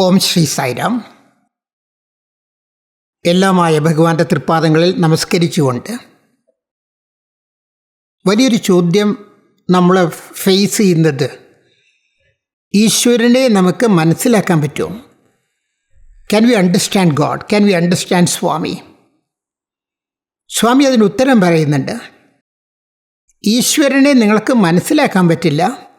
ഓം ശ്രീ സായിരാം. എല്ലാമായ ഭഗവാന്റെ തൃപ്പാദങ്ങളിൽ നമസ്കരിച്ചുകൊണ്ട് വലിയൊരു ചോദ്യം നമ്മൾ ഫേസ് ചെയ്യുന്നത് ഈശ്വരനെ നമുക്ക് മനസ്സിലാക്കാൻ പറ്റുമോ? Can we understand God can we understand Swami? സ്വാമി അതിന് ഉത്തരം പറയുന്നുണ്ട്. ഈശ്വരനെ നിങ്ങൾക്ക് മനസ്സിലാക്കാൻ പറ്റില്ല.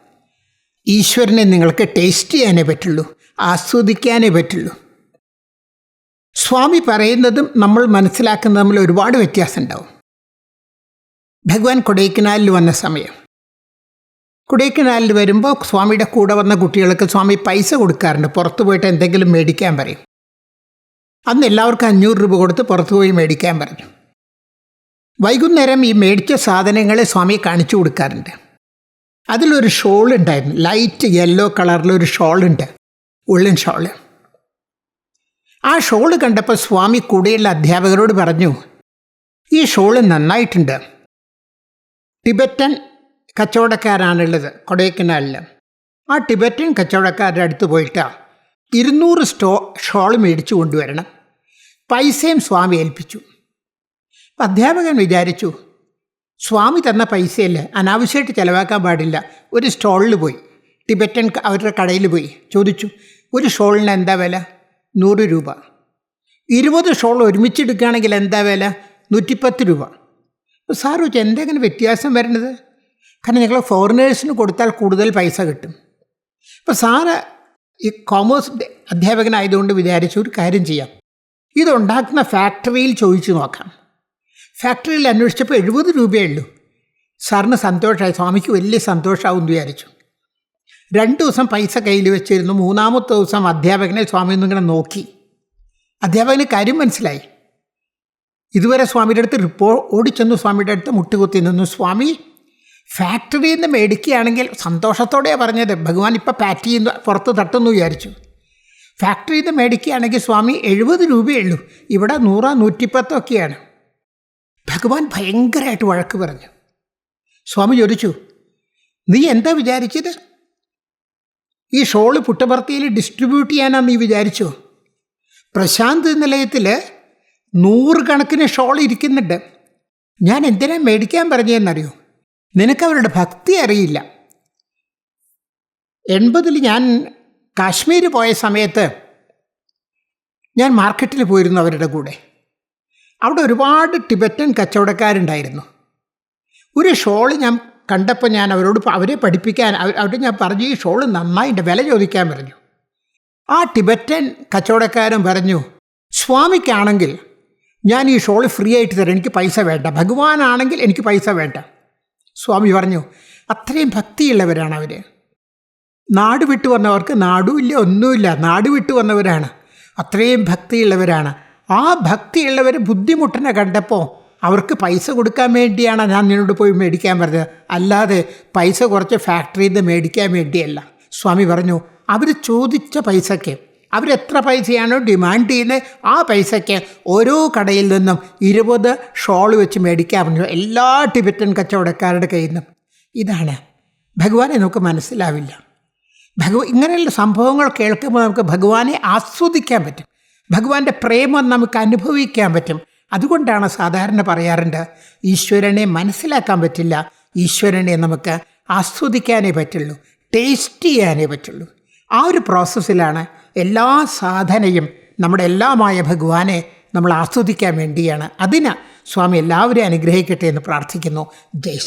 ഈശ്വരനെ നിങ്ങൾക്ക് ടേസ്റ്റ് ചെയ്യാനേ പറ്റുള്ളൂ. ആസ്വദിക്കാനേ പറ്റുള്ളൂ. സ്വാമി പറയുന്നതും നമ്മൾ മനസ്സിലാക്കുന്ന തമ്മിൽ ഒരുപാട് വ്യത്യാസം ഉണ്ടാവും ഭഗവാൻ കൊടൈക്കനാലിൽ വന്ന സമയം. കൊടൈക്കനാലിൽ വരുമ്പോൾ സ്വാമിയുടെ കൂടെ വന്ന കുട്ടികൾക്ക് സ്വാമി പൈസ കൊടുക്കാറുണ്ട്. പുറത്തു പോയിട്ട് എന്തെങ്കിലും മേടിക്കാൻ പറയും. അന്ന് എല്ലാവർക്കും അഞ്ഞൂറ് രൂപ കൊടുത്ത് പുറത്തു പോയി മേടിക്കാൻ പറഞ്ഞു. വൈകുന്നേരം ഈ മേടിച്ച സാധനങ്ങളെ സ്വാമി കാണിച്ചു കൊടുക്കാറുണ്ട്. അതിലൊരു ഷോൾ ഉണ്ടായിരുന്നു ലൈറ്റ് യെല്ലോ കളറിലൊരു ഷോളുണ്ട്. ഉള്ളൻ ഷോൾ ആ ഷോൾ കണ്ടപ്പോൾ സ്വാമി കൂടെയുള്ള അധ്യാപകരോട് പറഞ്ഞു ഈ ഷോൾ നന്നായിട്ടുണ്ട്. ടിബറ്റൻ കച്ചവടക്കാരാണുള്ളത് കൊടൈക്കനാലിൽ ആ ടിബറ്റൻ കച്ചവടക്കാരുടെ അടുത്ത് പോയിട്ട് ഇരുന്നൂറ് സ്റ്റോ ഷോൾ മേടിച്ചു കൊണ്ടുവരണം. പൈസയും സ്വാമി ഏൽപ്പിച്ചു. അധ്യാപകൻ വിചാരിച്ചു സ്വാമി തന്ന പൈസയല്ലേ അനാവശ്യമായിട്ട് ചിലവാക്കാൻ പാടില്ല. ഒരു സ്റ്റോളിൽ പോയി. ടിബറ്റൻ അവരുടെ കടയിൽ പോയി. ചോദിച്ചു ഒരു ഷോളിന് എന്താ വില? നൂറ് രൂപ. ഇരുപത് ഷോൾ ഒരുമിച്ചെടുക്കുകയാണെങ്കിൽ എന്താ വില? നൂറ്റിപ്പത്ത് രൂപ. അപ്പോൾ സാർ ചോദിച്ചു എന്തെങ്കിലും വ്യത്യാസം വരണത്? കാരണം ഞങ്ങൾ ഫോറിനേഴ്സിന് കൊടുത്താൽ കൂടുതൽ പൈസ കിട്ടും. അപ്പോൾ സാറ് ഈ കോമേഴ്സ് അധ്യാപകനായതുകൊണ്ട് വിചാരിച്ച ഒരു കാര്യം ചെയ്യാം. ഇതുണ്ടാക്കുന്ന ഫാക്ടറിയിൽ ചോദിച്ചു നോക്കാം. ഫാക്ടറിയിൽ അന്വേഷിച്ചപ്പോൾ എഴുപത് രൂപയേ ഉള്ളൂ. സാറിന് സന്തോഷമായി. സ്വാമിക്ക് വലിയ സന്തോഷമാവും എന്ന് വിചാരിച്ചു. രണ്ട് ദിവസം പൈസ കയ്യിൽ വെച്ചിരുന്നു. മൂന്നാമത്തെ ദിവസം അധ്യാപകനെ സ്വാമി ഒന്നിങ്ങനെ നോക്കി. അധ്യാപകന് കാര്യം മനസ്സിലായി. ഇതുവരെ സ്വാമിയുടെ അടുത്ത് റിപ്പോർട്ട് ഓടിച്ചെന്നു സ്വാമിയുടെ അടുത്ത് മുട്ടുകുത്തി നിന്നു. സ്വാമി ഫാക്ടറിയിൽ നിന്ന് മേടിക്കുകയാണെങ്കിൽ സന്തോഷത്തോടെയാണ് പറഞ്ഞത്. ഭഗവാൻ ഇപ്പം പാറ്റ് ചെയ്യുന്നു പുറത്ത് തട്ടുന്നു വിചാരിച്ചു. ഫാക്ടറിയിൽ നിന്ന് മേടിക്കുകയാണെങ്കിൽ സ്വാമി എഴുപത് രൂപയേ ഉള്ളൂ. ഇവിടെ നൂറാ നൂറ്റിപ്പത്തൊക്കെയാണ്. ഭഗവാൻ ഭയങ്കരമായിട്ട് വഴക്ക് പറഞ്ഞു. സ്വാമി ചോദിച്ചു നീ എന്താ വിചാരിച്ചത്? ഈ ഷോൾ പുട്ടപർത്തിയിൽ ഡിസ്ട്രിബ്യൂട്ട് ചെയ്യാനാണ് നീ വിചാരിച്ചു? പ്രശാന്ത് നിലയത്തിൽ നൂറുകണക്കിന് ഷോൾ ഇരിക്കുന്നുണ്ട്. ഞാൻ എന്തിനാ മേടിക്കാൻ പറഞ്ഞതെന്നറിയോ? നിനക്ക് അവരുടെ ഭക്തി അറിയില്ല. എൺപതിൽ ഞാൻ കാശ്മീർ പോയ സമയത്ത് ഞാൻ മാർക്കറ്റിൽ പോയിരുന്നു അവരുടെ കൂടെ. അവിടെ ഒരുപാട് ടിബറ്റൻ കച്ചവടക്കാരുണ്ടായിരുന്നു. ഒരു ഷോൾ ഞാൻ കണ്ടപ്പോൾ ഞാൻ അവരോട് അവരെ പഠിപ്പിക്കാൻ അവരോട് ഞാൻ പറഞ്ഞു ഈ ഷോൾ നന്നായിട്ട് വില ചോദിക്കാൻ പറഞ്ഞു. ആ ടിബറ്റൻ കച്ചവടക്കാരൻ പറഞ്ഞു സ്വാമിക്കാണെങ്കിൽ ഞാൻ ഈ ഷോൾ ഫ്രീ ആയിട്ട് തരാം എനിക്ക് പൈസ വേണ്ട. ഭഗവാനാണെങ്കിൽ എനിക്ക് പൈസ വേണ്ട. സ്വാമി പറഞ്ഞു അത്രയും ഭക്തിയുള്ളവരാണ് അവർ നാട് വിട്ടു വന്നവർക്ക് നാടുമില്ല ഒന്നുമില്ല. നാട് വിട്ടു വന്നവരാണ്. അത്രയും ഭക്തിയുള്ളവരാണ്. ആ ഭക്തിയുള്ളവർ ബുദ്ധിമുട്ടിനെ കണ്ടപ്പോൾ അവർക്ക് പൈസ കൊടുക്കാൻ വേണ്ടിയാണ് ഞാൻ നിന്നോട് പോയി മേടിക്കാൻ പറഞ്ഞത്. അല്ലാതെ പൈസ കുറച്ച് ഫാക്ടറിയിൽ നിന്ന് മേടിക്കാൻ വേണ്ടിയല്ല. സ്വാമി പറഞ്ഞു അവർ ചോദിച്ച പൈസയ്ക്ക് അവരെത്ര പൈസയാണോ ഡിമാൻഡ് ചെയ്യുന്നത് ആ പൈസയ്ക്ക് ഓരോ കടയിൽ നിന്നും ഇരുപത് ഷോൾ വെച്ച് മേടിക്കാൻ പറഞ്ഞു. എല്ലാ ടിബറ്റൻ കച്ചവടക്കാരുടെ കയ്യിൽ നിന്നും. ഇതാണ്. ഭഗവാനെ നമുക്ക് മനസ്സിലാവില്ല. ഭഗവ ഇങ്ങനെയുള്ള സംഭവങ്ങൾ കേൾക്കുമ്പോൾ നമുക്ക് ഭഗവാനെ ആസ്വദിക്കാൻ പറ്റും. ഭഗവാന്റെ പ്രേമം നമുക്ക് അനുഭവിക്കാൻ പറ്റും. അതുകൊണ്ടാണ് സാധാരണ പറയാറുണ്ട് ഈശ്വരനെ മനസ്സിലാക്കാൻ പറ്റില്ല. ഈശ്വരനെ നമുക്ക് ആസ്വദിക്കാനേ പറ്റുള്ളൂ ടേസ്റ്റ് ചെയ്യാനേ പറ്റുള്ളൂ. ആ ഒരു പ്രോസസ്സിലാണ് എല്ലാ സാധനയും നമ്മുടെ എല്ലാമായ ഭഗവാനെ നമ്മൾ ആസ്വദിക്കാൻ വേണ്ടിയാണ്. അതിന് സ്വാമി എല്ലാവരെയും അനുഗ്രഹിക്കട്ടെ എന്ന് പ്രാർത്ഥിക്കുന്നു. ജയ്